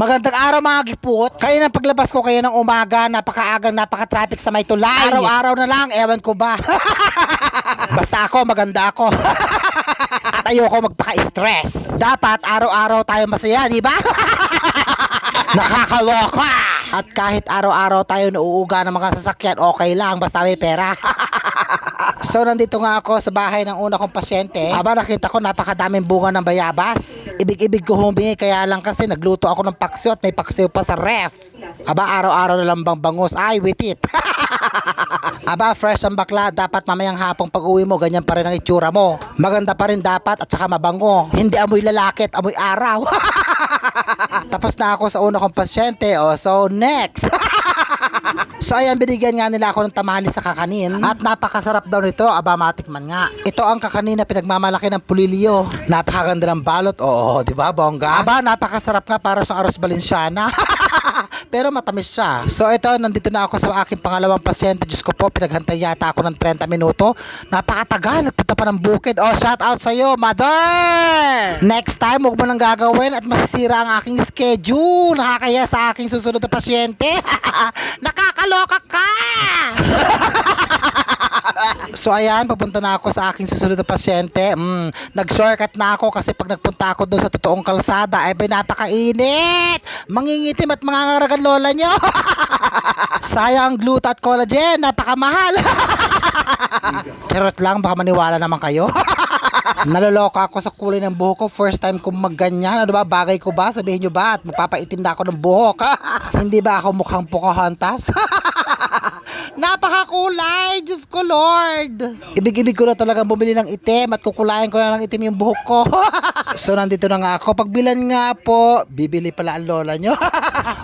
Magandang araw mga giput. Kaya na paglabas ko kayo ng umaga, napakaagang napaka-traffic sa may tulay. Araw-araw na lang, ewan ko ba. Basta ako, maganda ako. At ayoko magpaka-stress. Dapat araw-araw tayo masaya, di ba? Nakakaloka! At kahit araw-araw tayo nauuga ng mga sasakyan, okay lang, basta may pera. So nandito nga ako sa bahay ng una kong pasyente. Aba nakita ko napakadaming bunga ng bayabas. Ibig-ibig ko humingi kaya lang kasi nagluto ako ng paksiw at may paksiw pa sa ref. Aba araw-araw na lang bang bangus. Ay, with it. Aba, fresh ang bakla. Dapat mamayang hapong pag uwi mo, ganyan pa rin ang itsura mo. Maganda pa rin dapat at saka mabango. Hindi amoy lalaki at amoy araw. Tapos na ako sa una kong pasyente. O, so next. So ayan, binigyan nga nila ako ng tamali sa kakanin at napakasarap daw nito, aba matikman nga. Ito ang kakanin na pinagmamalaki ng pulilio. Napakaganda ng balot, oo, di ba bongga? Aba, napakasarap nga para sa arroz balenciana. Pero matamis siya. So ito, nandito na ako sa aking pangalawang pasyente. Diyos ko po, pinaghantay yata ako ng 30 minuto. Napakatagal, nagpunta pa ng bukid. Oh, shout out sa'yo, mother! Next time, huwag mo nang gagawin at masisira ang aking schedule. Nakakaya sa aking susunod na pasyente. Nakakaloka ka! So ayan, papunta na ako sa aking susunod na pasyente. Mm, nag-shortcut na ako kasi pag nagpunta ako doon sa totoong kalsada ay ay napakainit. Mangingitim at mangangaragan lola nyo. Sayang gluta at collagen, napakamahal. Charot lang, baka maniwala naman kayo. Naloloka ako sa kulay ng buhok ko. First time kong magganyan. Ano ba? Bagay ko ba? Sabihin nyo ba? At magpapaitim na ako ng buhok. Hindi ba ako mukhang Pocahontas? Napakakulay! Diyos ko, Lord! Ibig-ibig ko na talagang bumili ng itim at kukulayan ko na ng itim yung buhok ko. so, nandito na nga ako. Pagbilan nga po, bibili pala ang lola nyo.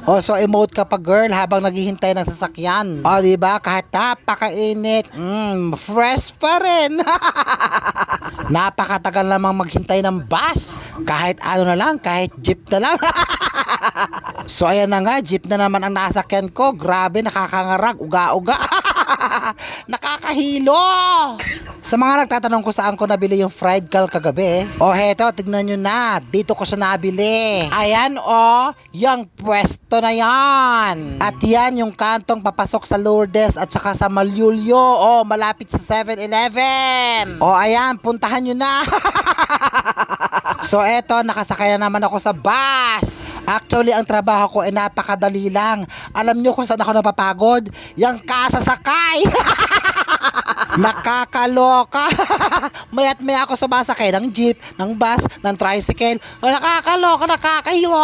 o, so emote ka pa, girl, habang naghihintay ng sasakyan. O, di ba? Kahit napakainit, mm, fresh pa rin. Napakatagal namang maghintay ng bus. Kahit ano na lang, kahit jeep na lang. so ayan na nga, jeep na naman ang nasakyan ko. Grabe, nakakangarag, uga-uga. Nakakahilo. Sa mga nagtatanong ko saan ko nabili yung fried cal kagabi, o heto, tignan nyo na, dito ko siya nabili. Ayan o, yung pwesto na yan. At yan yung kantong papasok sa Lourdes at saka sa Malyulyo, o malapit sa 7-Eleven. O ayan, puntahan nyo na. So eto, nakasakay na naman ako sa bus. Actually, ang trabaho ko ay napakadali lang. Alam nyo kung saan ako napapagod? Yang kasasakay. Nakakaloka. Mayat may ako sumasakay ng jeep, ng bus, ng tricycle. Oh, nakakaloka, nakakahilo.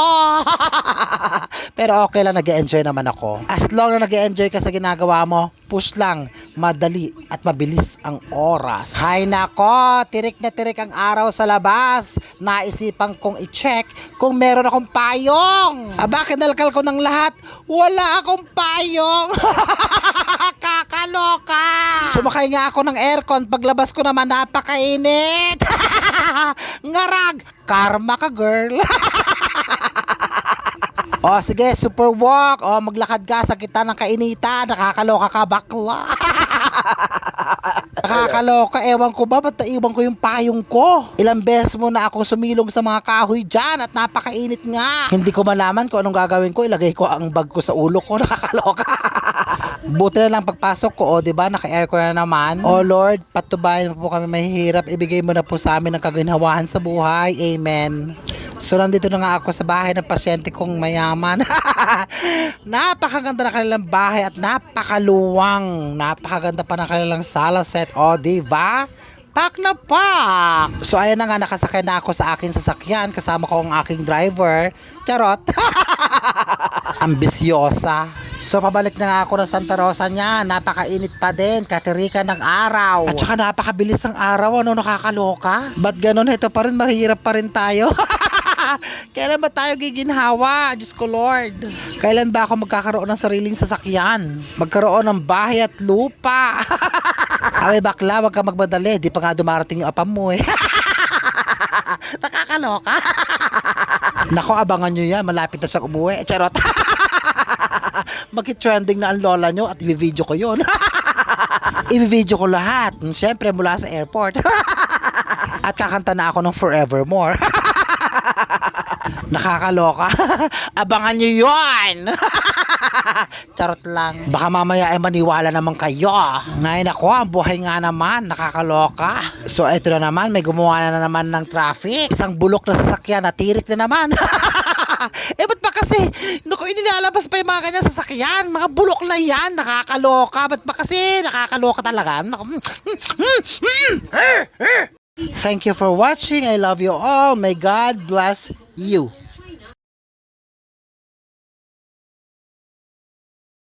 Pero okay lang, nag enjoy naman ako. As long na nag enjoy ka sa ginagawa mo, push lang, madali at mabilis ang oras. Hay nako, tirik na tirik ang araw sa labas. Naisipan kong i-check kung meron akong payong. Aba, kinalkal ko ng lahat. Wala akong payong. Kakaloka. Sumakay nga ako ng aircon. Paglabas ko naman napakainit. Ngarag. Karma ka, girl. O sige, super walk. O maglakad ka sa kita ng kainitan. Nakakaloka ka bakla. Nakakaloka. Ewan ko ba, ba't naiwan ko yung payong ko? Ilang beses mo na ako sumilong sa mga kahoy dyan at napakainit nga. Hindi ko malaman kung anong gagawin ko. Ilagay ko ang bag ko sa ulo ko. Nakakaloka. Buti na lang pagpasok ko, o, di ba, naka-aircon na naman. O Lord, patubayan mo po kami mahihirap. Ibigay mo na po sa amin ang kaginhawahan sa buhay. Amen. So nandito na nga ako sa bahay ng pasyente kong mayaman. Napakaganda na kanilang bahay at napakaluwang. Napakaganda pa ng kanilang sala set. O, di ba? Pak na pak! So ayan na nga, nakasakay na ako sa aking sasakyan. Kasama ko ang aking driver. Charot! Ambisyosa. So pabalik na nga ako ng Santa Rosa niya. Napakainit pa din. Katirika ng araw. At saka napakabilis ng araw. Ano nakakaloka? Ba't ganun? Ito pa rin, mahirap pa rin tayo. Kailan ba tayo giginhawa? Diyos ko Lord. Kailan ba ako magkakaroon ng sariling sasakyan? Magkaroon ng bahay at lupa. Ay bakla, wag ka magmadali. Di pa nga dumarating yung apam mo eh. Nakakaloka. Nako, abangan nyo yan. Malapit na siya umuwi. Charot. Magki-trending na ang lola nyo at i-video ko yun. i-video ko lahat. Siyempre, mula sa airport. at kakanta na ako ng Forevermore. Nakakaloka. Abangan nyo yun. Charot lang. Baka mamaya ay maniwala naman kayo. Ngayon ako, ang buhay nga naman, nakakaloka. So eto na naman, may gumawa na naman ng traffic. Isang bulok na sasakyan, natirik na naman. eh ba't ba kasi, naku, inilalabas pa yung mga ganyan sasakyan. Mga bulok na yan, nakakaloka. Ba't ba kasi, nakakaloka talaga. Thank you for watching. I love you all. May God bless you.